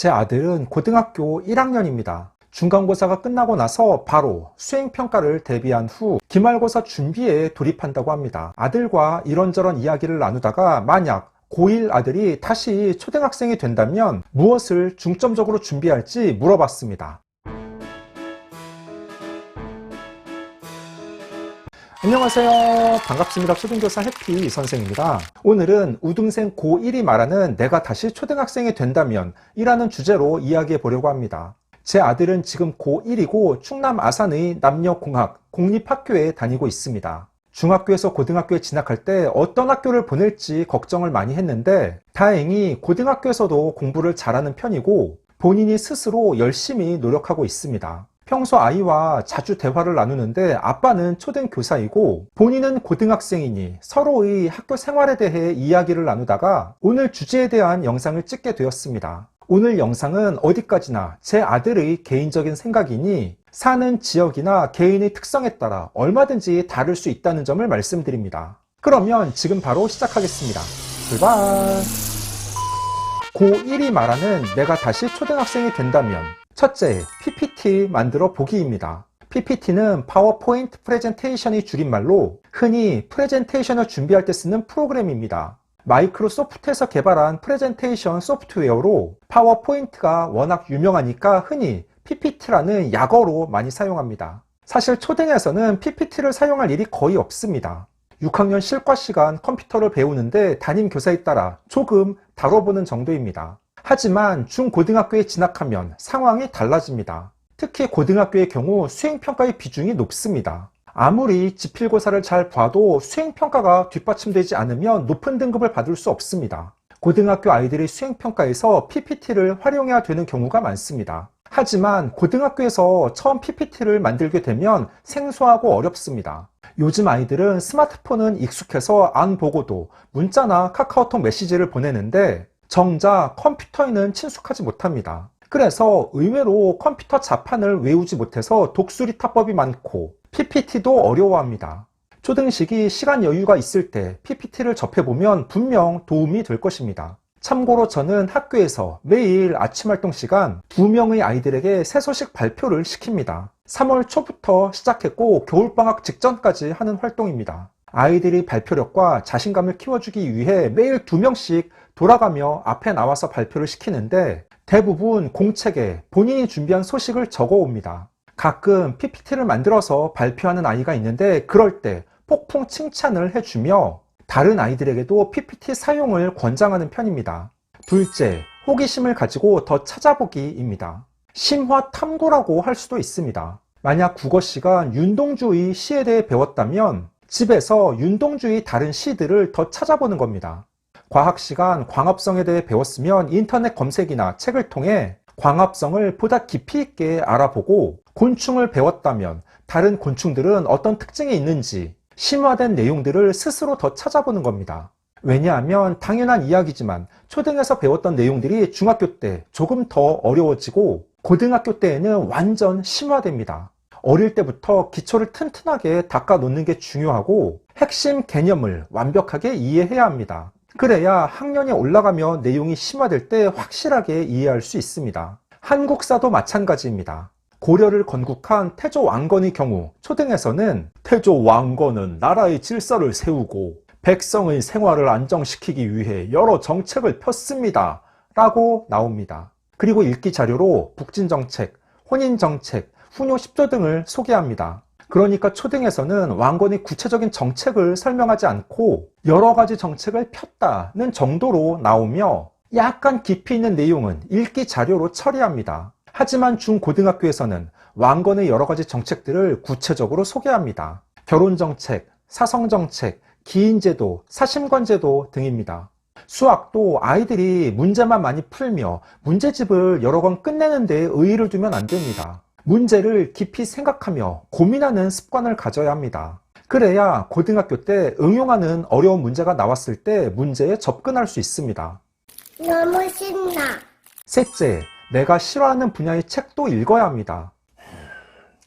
제 아들은 고등학교 1학년입니다. 중간고사가 끝나고 나서 바로 수행평가를 대비한 후 기말고사 준비에 돌입한다고 합니다. 아들과 이런저런 이야기를 나누다가 만약 고1 아들이 다시 초등학생이 된다면 무엇을 중점적으로 준비할지 물어봤습니다. 안녕하세요. 반갑습니다. 초등교사 해피 선생입니다. 오늘은 우등생 고1이 말하는 내가 다시 초등학생이 된다면 이라는 주제로 이야기해 보려고 합니다. 제 아들은 지금 고1이고 충남 아산의 남녀공학 공립학교에 다니고 있습니다. 중학교에서 고등학교에 진학할 때 어떤 학교를 보낼지 걱정을 많이 했는데 다행히 고등학교에서도 공부를 잘하는 편이고 본인이 스스로 열심히 노력하고 있습니다. 평소 아이와 자주 대화를 나누는데 아빠는 초등 교사이고 본인은 고등학생이니 서로의 학교 생활에 대해 이야기를 나누다가 오늘 주제에 대한 영상을 찍게 되었습니다. 오늘 영상은 어디까지나 제 아들의 개인적인 생각이니 사는 지역이나 개인의 특성에 따라 얼마든지 다를 수 있다는 점을 말씀드립니다. 그러면 지금 바로 시작하겠습니다. 출발! 고1이 말하는 내가 다시 초등학생이 된다면 첫째, PPT 만들어 보기입니다. PPT는 파워포인트 프레젠테이션의 줄임말로 흔히 프레젠테이션을 준비할 때 쓰는 프로그램입니다. 마이크로소프트에서 개발한 프레젠테이션 소프트웨어로 파워포인트가 워낙 유명하니까 흔히 PPT라는 약어로 많이 사용합니다. 사실 초등에서는 PPT를 사용할 일이 거의 없습니다. 6학년 실과 시간 컴퓨터를 배우는데 담임 교사에 따라 조금 다뤄보는 정도입니다. 하지만 중고등학교에 진학하면 상황이 달라집니다. 특히 고등학교의 경우 수행평가의 비중이 높습니다. 아무리 지필고사를 잘 봐도 수행평가가 뒷받침되지 않으면 높은 등급을 받을 수 없습니다. 고등학교 아이들의 수행평가에서 PPT를 활용해야 되는 경우가 많습니다. 하지만 고등학교에서 처음 PPT를 만들게 되면 생소하고 어렵습니다. 요즘 아이들은 스마트폰은 익숙해서 안 보고도 문자나 카카오톡 메시지를 보내는데 정작 컴퓨터에는 친숙하지 못합니다. 그래서 의외로 컴퓨터 자판을 외우지 못해서 독수리 타법이 많고 PPT도 어려워합니다. 초등식이 시간 여유가 있을 때 PPT를 접해보면 분명 도움이 될 것입니다. 참고로 저는 학교에서 매일 아침 활동 시간 두 명의 아이들에게 새 소식 발표를 시킵니다. 3월 초부터 시작했고 겨울방학 직전까지 하는 활동입니다. 아이들이 발표력과 자신감을 키워주기 위해 매일 두 명씩 돌아가며 앞에 나와서 발표를 시키는데 대부분 공책에 본인이 준비한 소식을 적어 옵니다. 가끔 PPT를 만들어서 발표하는 아이가 있는데 그럴 때 폭풍 칭찬을 해주며 다른 아이들에게도 PPT 사용을 권장하는 편입니다. 둘째, 호기심을 가지고 더 찾아보기입니다. 심화 탐구라고 할 수도 있습니다. 만약 국어 시간 윤동주의 시에 대해 배웠다면 집에서 윤동주의 다른 시들을 더 찾아보는 겁니다. 과학 시간 광합성에 대해 배웠으면 인터넷 검색이나 책을 통해 광합성을 보다 깊이 있게 알아보고 곤충을 배웠다면 다른 곤충들은 어떤 특징이 있는지 심화된 내용들을 스스로 더 찾아보는 겁니다. 왜냐하면 당연한 이야기지만 초등에서 배웠던 내용들이 중학교 때 조금 더 어려워지고 고등학교 때에는 완전 심화됩니다. 어릴 때부터 기초를 튼튼하게 닦아 놓는 게 중요하고 핵심 개념을 완벽하게 이해해야 합니다. 그래야 학년이 올라가며 내용이 심화될 때 확실하게 이해할 수 있습니다. 한국사도 마찬가지입니다. 고려를 건국한 태조 왕건의 경우 초등에서는 태조 왕건은 나라의 질서를 세우고 백성의 생활을 안정시키기 위해 여러 정책을 폈습니다. 라고 나옵니다. 그리고 읽기 자료로 북진정책, 혼인정책, 훈요 10조 등을 소개합니다. 그러니까 초등에서는 왕건이 구체적인 정책을 설명하지 않고 여러 가지 정책을 폈다는 정도로 나오며 약간 깊이 있는 내용은 읽기 자료로 처리합니다. 하지만 중고등학교에서는 왕건의 여러 가지 정책들을 구체적으로 소개합니다. 결혼정책, 사성정책, 기인제도, 사심관제도 등입니다. 수학도 아이들이 문제만 많이 풀며 문제집을 여러 권 끝내는 데 의의를 두면 안 됩니다. 문제를 깊이 생각하며 고민하는 습관을 가져야 합니다. 그래야 고등학교 때 응용하는 어려운 문제가 나왔을 때 문제에 접근할 수 있습니다. 너무 신나. 셋째, 내가 싫어하는 분야의 책도 읽어야 합니다.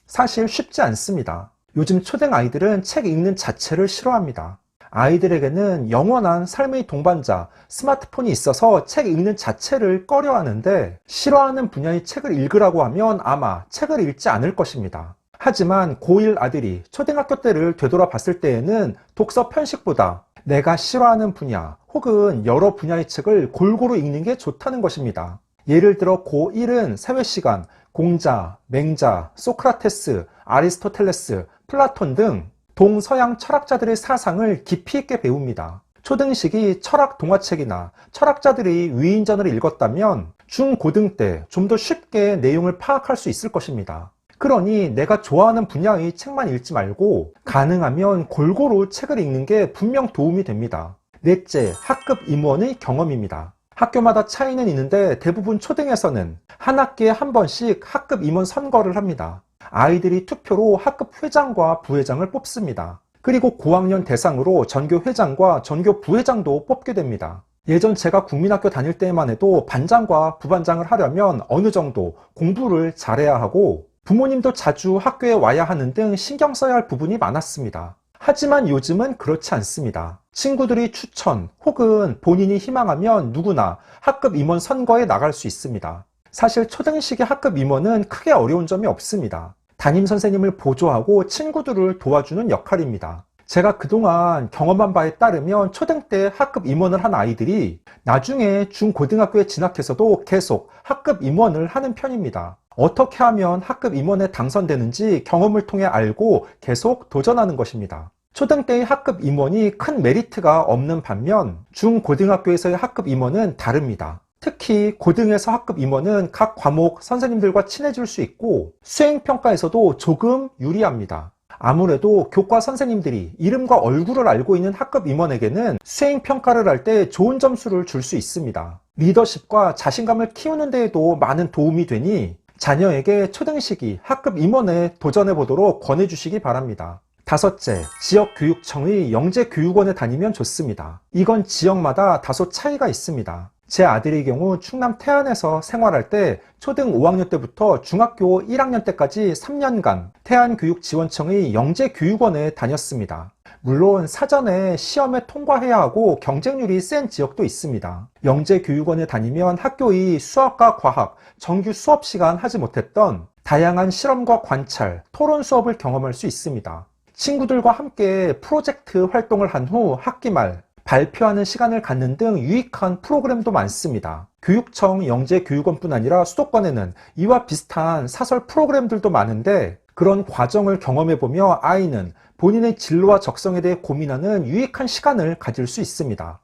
사실 쉽지 않습니다. 요즘 초등 아이들은 책 읽는 자체를 싫어합니다. 아이들에게는 영원한 삶의 동반자, 스마트폰이 있어서 책 읽는 자체를 꺼려 하는데 싫어하는 분야의 책을 읽으라고 하면 아마 책을 읽지 않을 것입니다. 하지만 고1 아들이 초등학교 때를 되돌아 봤을 때에는 독서 편식보다 내가 싫어하는 분야 혹은 여러 분야의 책을 골고루 읽는 게 좋다는 것입니다. 예를 들어 고1은 사회시간, 공자, 맹자, 소크라테스, 아리스토텔레스, 플라톤 등 동서양 철학자들의 사상을 깊이 있게 배웁니다. 초등식이 철학 동화책이나 철학자들의 위인전을 읽었다면 중고등 때 좀 더 쉽게 내용을 파악할 수 있을 것입니다. 그러니 내가 좋아하는 분야의 책만 읽지 말고 가능하면 골고루 책을 읽는 게 분명 도움이 됩니다. 넷째, 학급 임원의 경험입니다. 학교마다 차이는 있는데 대부분 초등에서는 한 학기에 한 번씩 학급 임원 선거를 합니다. 아이들이 투표로 학급 회장과 부회장을 뽑습니다. 그리고 고학년 대상으로 전교 회장과 전교 부회장도 뽑게 됩니다. 예전 제가 국민학교 다닐 때만 해도 반장과 부반장을 하려면 어느 정도 공부를 잘해야 하고 부모님도 자주 학교에 와야 하는 등 신경 써야 할 부분이 많았습니다. 하지만 요즘은 그렇지 않습니다. 친구들이 추천 혹은 본인이 희망하면 누구나 학급 임원 선거에 나갈 수 있습니다. 사실 초등식의 학급 임원은 크게 어려운 점이 없습니다. 담임 선생님을 보조하고 친구들을 도와주는 역할입니다. 제가 그동안 경험한 바에 따르면 초등 때 학급 임원을 한 아이들이 나중에 중고등학교에 진학해서도 계속 학급 임원을 하는 편입니다. 어떻게 하면 학급 임원에 당선되는지 경험을 통해 알고 계속 도전하는 것입니다. 초등 때의 학급 임원이 큰 메리트가 없는 반면 중고등학교에서의 학급 임원은 다릅니다. 특히 고등에서 학급 임원은 각 과목 선생님들과 친해질 수 있고 수행평가에서도 조금 유리합니다. 아무래도 교과 선생님들이 이름과 얼굴을 알고 있는 학급 임원에게는 수행평가를 할 때 좋은 점수를 줄 수 있습니다. 리더십과 자신감을 키우는 데에도 많은 도움이 되니 자녀에게 초등 시기 학급 임원에 도전해 보도록 권해 주시기 바랍니다. 다섯째, 지역교육청의 영재교육원에 다니면 좋습니다. 이건 지역마다 다소 차이가 있습니다. 제 아들의 경우 충남 태안에서 생활할 때 초등 5학년 때부터 중학교 1학년 때까지 3년간 태안교육지원청의 영재교육원에 다녔습니다. 물론 사전에 시험에 통과해야 하고 경쟁률이 센 지역도 있습니다. 영재교육원에 다니면 학교의 수학과 과학, 정규 수업 시간 하지 못했던 다양한 실험과 관찰, 토론 수업을 경험할 수 있습니다. 친구들과 함께 프로젝트 활동을 한 후 학기 말 발표하는 시간을 갖는 등 유익한 프로그램도 많습니다. 교육청 영재교육원뿐 아니라 수도권에는 이와 비슷한 사설 프로그램들도 많은데 그런 과정을 경험해보며 아이는 본인의 진로와 적성에 대해 고민하는 유익한 시간을 가질 수 있습니다.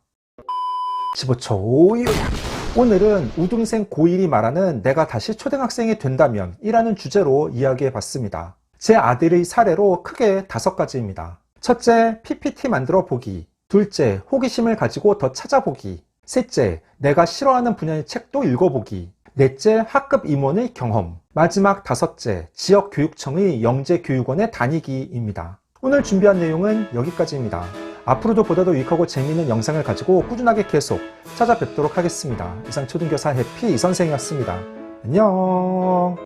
15초 요약! 오늘은 우등생 고1이 말하는 내가 다시 초등학생이 된다면 이라는 주제로 이야기해 봤습니다. 제 아들의 사례로 크게 다섯 가지입니다. 첫째, PPT 만들어 보기. 둘째, 호기심을 가지고 더 찾아보기. 셋째, 내가 싫어하는 분야의 책도 읽어보기. 넷째, 학급 임원의 경험. 마지막 다섯째, 지역교육청의 영재교육원에 다니기입니다. 오늘 준비한 내용은 여기까지입니다. 앞으로도 보다 더 유익하고 재미있는 영상을 가지고 꾸준하게 계속 찾아뵙도록 하겠습니다. 이상 초등교사 해피 이선생이었습니다. 안녕!